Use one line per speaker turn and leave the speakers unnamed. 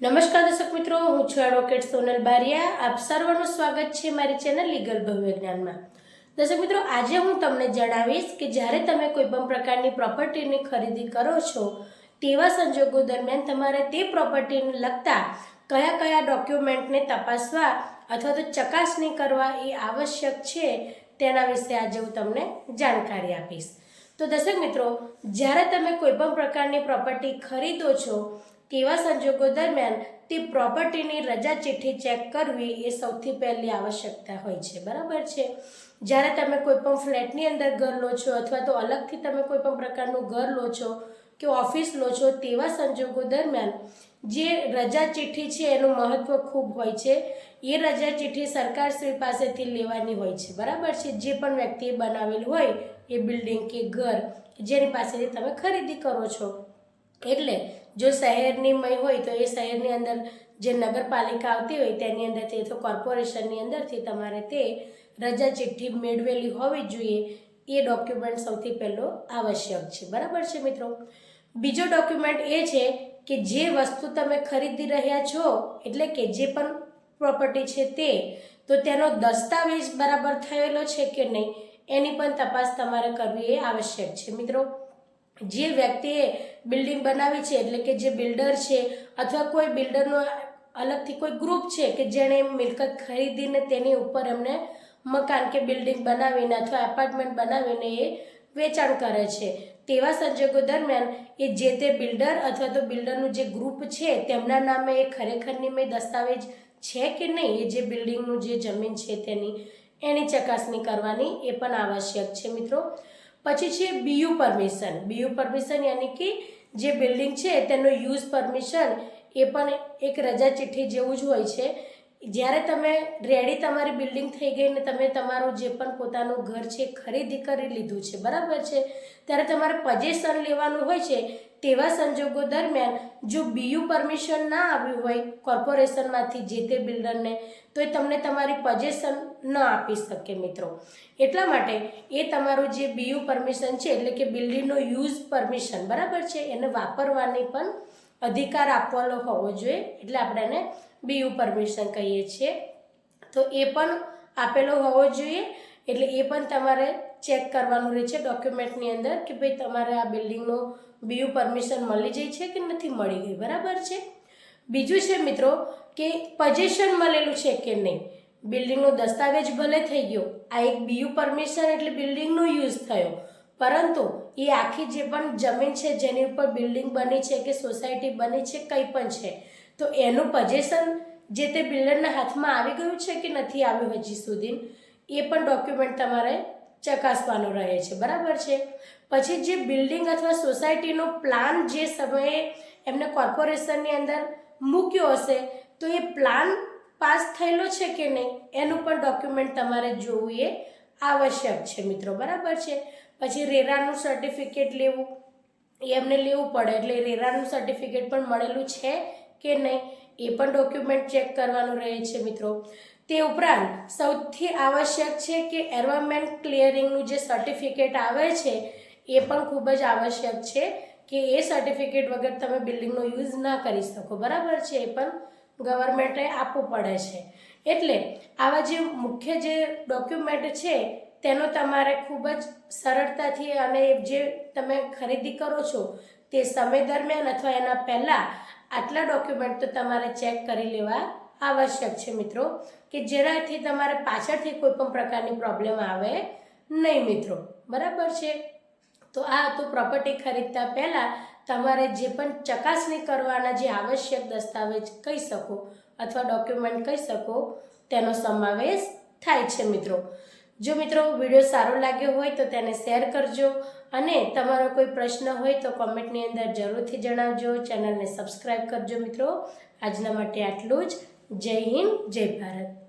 નમસ્કાર દર્શક મિત્રો, હું છું એડવોકેટ સોનલ બારિયા. આપ સર્વનું સ્વાગત છે મારી ચેનલ લીગલ ભવ્યજ્ઞાનમાં દર્શક મિત્રો, આજે હું તમને જણાવીશ કે જ્યારે તમે કોઈ પણ પ્રકારની પ્રોપર્ટીની ખરીદી કરો છો, તેવા સંજોગો દરમિયાન તમારે તે પ્રોપર્ટીને લગતા કયા કયા ડોક્યુમેન્ટને તપાસવા અથવા તો ચકાસણી કરવા એ આવશ્યક છે, તેના વિશે આજે હું તમને જાણકારી આપીશ. તો દર્શક મિત્રો, જ્યારે તમે કોઈ પણ પ્રકારની પ્રોપર્ટી ખરીદો છો તેવા સંજોગો દરમિયાન તે પ્રોપર્ટીની રજા ચિઠ્ઠી ચેક કરવી એ સૌથી પહેલી આવશ્યકતા હોય છે. બરાબર છે? જ્યારે તમે કોઈ પણ ફ્લેટની અંદર ઘર લો છો અથવા તો અલગથી તમે કોઈ પણ પ્રકારનું ઘર લો છો કે ઓફિસ લો છો તેવા સંજોગો દરમિયાન જે રજા ચિઠ્ઠી છે એનું મહત્ત્વ ખૂબ હોય છે. એ રજા ચિઠ્ઠી સરકારશ્રી પાસેથી લેવાની હોય છે. બરાબર છે? જે પણ વ્યક્તિએ બનાવેલું હોય એ બિલ્ડિંગ કે ઘર જેની પાસેથી તમે ખરીદી કરો છો. એટલે જો શહેરની મય હોય તો એ શહેરની અંદર જે નગરપાલિકા આવતી હોય તેની અંદરથી તો કોર્પોરેશનની અંદરથી તમારે તે રજા ચિઠ્ઠી મેળવેલી હોવી જોઈએ. એ ડોક્યુમેન્ટ સૌથી પહેલો આવશ્યક છે. બરાબર છે મિત્રો? બીજો ડોક્યુમેન્ટ એ છે કે જે વસ્તુ તમે ખરીદી રહ્યા છો, એટલે કે જે પણ પ્રોપર્ટી છે તે, તો તેનો દસ્તાવેજ બરાબર થયેલો છે કે નહીં, એની પણ તપાસ તમારે કરવી એ આવશ્યક છે. મિત્રો જે વ્યક્તિએ બિલ્ડિંગ બનાવી છે, એટલે કે જે બિલ્ડર છે, અથવા કોઈ બિલ્ડરનો અલગથી કોઈ ગ્રુપ છે કે જેણે મિલકત ખરીદીને તેની ઉપર એમને મકાન કે બિલ્ડિંગ બનાવીને અથવા એપાર્ટમેન્ટ બનાવીને એ વેચાણ કરે છે. તેવા સંજોગો દરમિયાન એ જે તે બિલ્ડર અથવા તો બિલ્ડરનું જે ગ્રુપ છે, તેમના નામે એ ખરેખરની મેં દસ્તાવેજ છે કે નહીં? એ જે બિલ્ડિંગનું જે જમીન છે તેની એની ચકાસણી કરવાની એ પણ આવશ્યક છે મિત્રો. પછી છે બીયુ પરમિશન. બીયુ પરમિશન યાની કે જે બિલ્ડિંગ છે તેનો યુઝ પરમિશન એ પણ એક રજા ચિઠ્ઠી જેવું જ હોય છે. જ્યારે તમે રેડી તમારી બિલ્ડિંગ થઈ ગઈ ને તમે તમારું જે પણ પોતાનું ઘર છે ખરીદી કરી લીધું છે, બરાબર છે? ત્યારે તમારે પજેશન લેવાનું હોય છે તેવા સંજોગો દરમિયાન જો બીયુ પરમિશન ના આવ્યું હોય કોર્પોરેશનમાંથી જે તે બિલ્ડરને તો એ તમને તમારી પજેશન ન આપી શકે મિત્રો. એટલા માટે એ તમારું જે બીયુ પરમિશન છે, એટલે કે બિલ્ડિંગનો યુઝ પરમિશન બરાબર છે? એને વાપરવાની પણ અધિકાર આપવાનો હોવો જોઈએ, એટલે આપણે એને બીયુ પરમિશન કહીએ છીએ. તો એ પણ આપેલો હોવો જોઈએ, એટલે એ પણ તમારે ચેક કરવાનું રહે છે ડોક્યુમેન્ટની અંદર કે ભાઈ તમારે આ બિલ્ડિંગનો બીયુ પરમિશન મળી જાય છે કે નથી મળી ગઈ, બરાબર છે? બીજું છે મિત્રો કે પજેશન મળેલું છે કે નહીં? બિલ્ડિંગનો દસ્તાવેજ ભલે થઈ ગયો, આ એક બીયુ પરમિશન એટલે બિલ્ડિંગનો યુઝ થયો. પરંતુ એ આખી જે પણ જમીન છે, જેની ઉપર બિલ્ડિંગ બની છે કે સોસાયટી બની છે, કંઈ પણ છે, તો એનું પજેશન જે તે બિલ્ડરના હાથમાં આવી ગયું છે કે નથી આવ્યું હજી સુધી, એ પણ ડોક્યુમેન્ટ તમારે ચકાસવાનો રહે છે. બરાબર છે? પછી જે બિલ્ડિંગ અથવા સોસાયટીનો પ્લાન જે સમયે એમને કોર્પોરેશનની અંદર મૂક્યો હશે, તો એ પ્લાન પાસ થયેલો છે કે નહીં, એનું પણ ડોક્યુમેન્ટ તમારે જોવું એ આવશ્યક છે મિત્રો, બરાબર છે? પછી રેરાનું સર્ટિફિકેટ લેવું એમને લેવું પડે, એટલે રેરાનું સર્ટિફિકેટ પણ મળેલું છે કે નહીં, એ પણ ડોક્યુમેન્ટ ચેક કરવાનું રહે છે મિત્રો. તે ઉપરાંત, સૌથી આવશ્યક છે કે એન્વાયરમેન્ટ ક્લિયરિંગનું જે સર્ટિફિકેટ આવે છે, એ પણ ખૂબ જ આવશ્યક છે કે એ સર્ટિફિકેટ વગર તમે બિલ્ડિંગનો યુઝ ના કરી શકો, બરાબર છે? એ પણ ગવર્મેન્ટે આપવું પડે છે. એટલે આવા જે મુખ્ય જે ડોક્યુમેન્ટ છે, તેનો તમારે ખૂબ જ સરળતાથી અને જે તમે ખરીદી કરો છો, તે સમય દરમિયાન અથવા એના પહેલાં આટલા ડોક્યુમેન્ટ તો તમારે ચેક કરી લેવા આવશ્યક છે મિત્રો. કે જેનાથી તમારે પાછળથી કોઈ પણ પ્રકારની પ્રોબ્લેમ આવે નહીં મિત્રો. બરાબર છે? તો આ હતું પ્રોપર્ટી ખરીદતા પહેલાં તમારે જે પણ ચકાસણી કરવાના જે આવશ્યક દસ્તાવેજ કહી શકો અથવા ડોક્યુમેન્ટ કહી શકો, તેનો સમાવેશ થાય છે મિત્રો. જો મિત્રો વીડિયો સારો લાગ્યો હોય તો તેને શેર કરજો અને તમારો કોઈ પ્રશ્ન હોય તો કોમેન્ટની અંદર જરૂરથી જણાવજો. ચેનલને સબસ્ક્રાઈબ કરજો મિત્રો. આજના માટે આટલું જ. જય હિન્દ, જય ભારત.